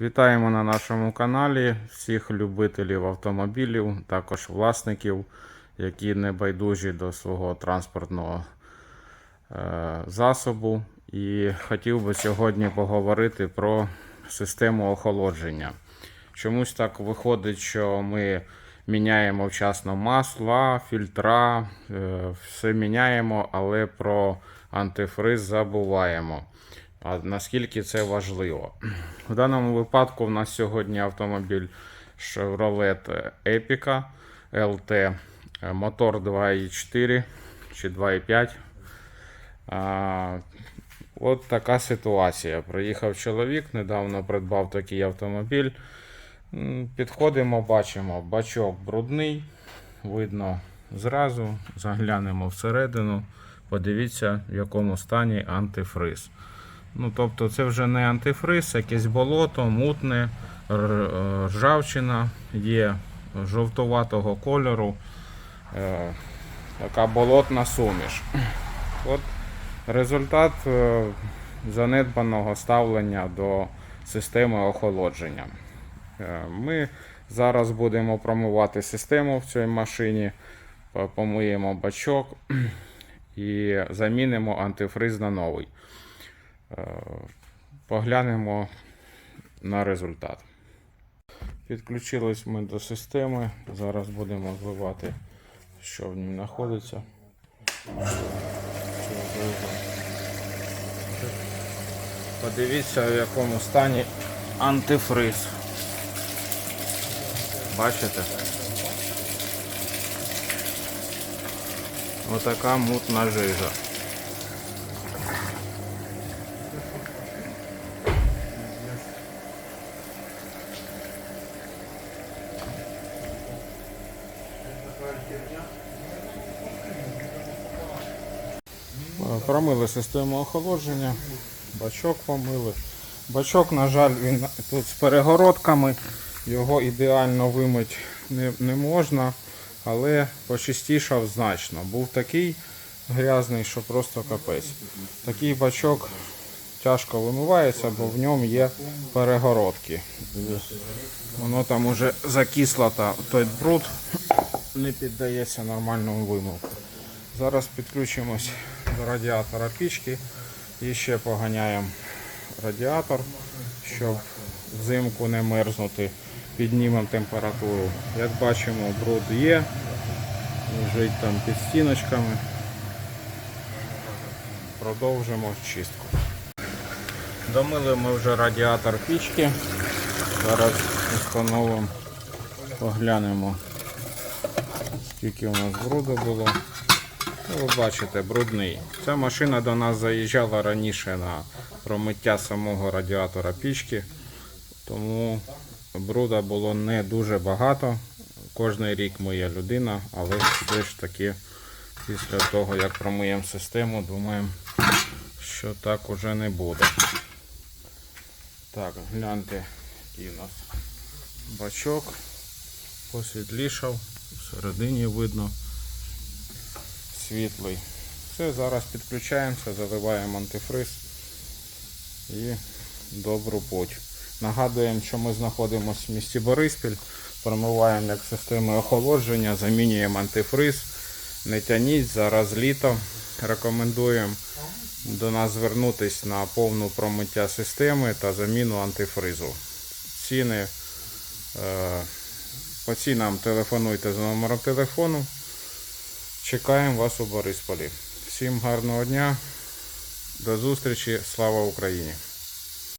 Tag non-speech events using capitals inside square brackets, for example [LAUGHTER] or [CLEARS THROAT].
Вітаємо на нашому каналі всіх любителів автомобілів, також власників, які не байдужі до свого транспортного е, засобу. І хотів би сьогодні поговорити про систему охолодження. Чомусь так виходить, що ми міняємо вчасно масла, фільтра, е, все міняємо, але про антифриз забуваємо. А наскільки це важливо? В даному випадку в нас сьогодні автомобіль Chevrolet Epica LT, мотор 2.4 чи 2.5. А, От така ситуація. Приїхав чоловік, недавно придбав такий автомобіль. Підходимо, бачимо, бачок брудний, видно зразу, заглянемо всередину, подивіться, в якому стані антифриз. Ну, тобто це вже не антифриз, якесь болото, мутне, е, ржавчина є жовтуватого кольору, е, така болотна суміш. От результат е, занедбаного ставлення до системи охолодження. Е, Ми зараз будемо промивати систему в цій машині, помиємо бачок [CLEARS THROAT] і замінимо антифриз на новий. Е, Поглянемо на результат. Підключились ми до системи. Зараз будемо зливати, що в ній знаходиться. Подивіться, в якому стані антифриз. Бачите? Отака мутна жижа. Промили систему охолодження, бачок помили. Бачок, на жаль, він тут з перегородками, його ідеально вимити не, не можна, але почистішав значно. Був такий грязний, що просто капець. Такий бачок тяжко вимивається, бо в ньому є перегородки. Воно там уже закисло та той бруд не піддається нормальному вимивку. Зараз підключимось радіатора пічки і ще поганяємо радіатор, щоб взимку не мерзнути, піднімемо температуру. Як бачимо, бруд є, лежить там під стіночками. Продовжимо чистку. Домили ми вже радіатор пічки. Зараз встановимо, поглянемо, скільки у нас бруду було. Ви бачите, брудний. Ця машина до нас заїжджала раніше на промиття самого радіатора пічки, тому бруда було не дуже багато. Кожний рік моя людина, але все ж таки після того, як промиємо систему, думаємо, що так уже не буде. Так, гляньте, який у нас бачок посвітлішав, всередині видно світлий. Все, зараз підключаємося, заливаємо антифриз і добру путь. Нагадуємо, що ми знаходимося в місті Бориспіль, промиваємо як системи охолодження, замінюємо антифриз. Не тяніть, зараз літо. Рекомендуємо до нас звернутися на повну промиття системи та заміну антифризу. Ціни е, по цінам телефонуйте за номером телефону. Чекаємо вас у Борисполі. Всім гарного дня. До зустрічі. Слава Україні!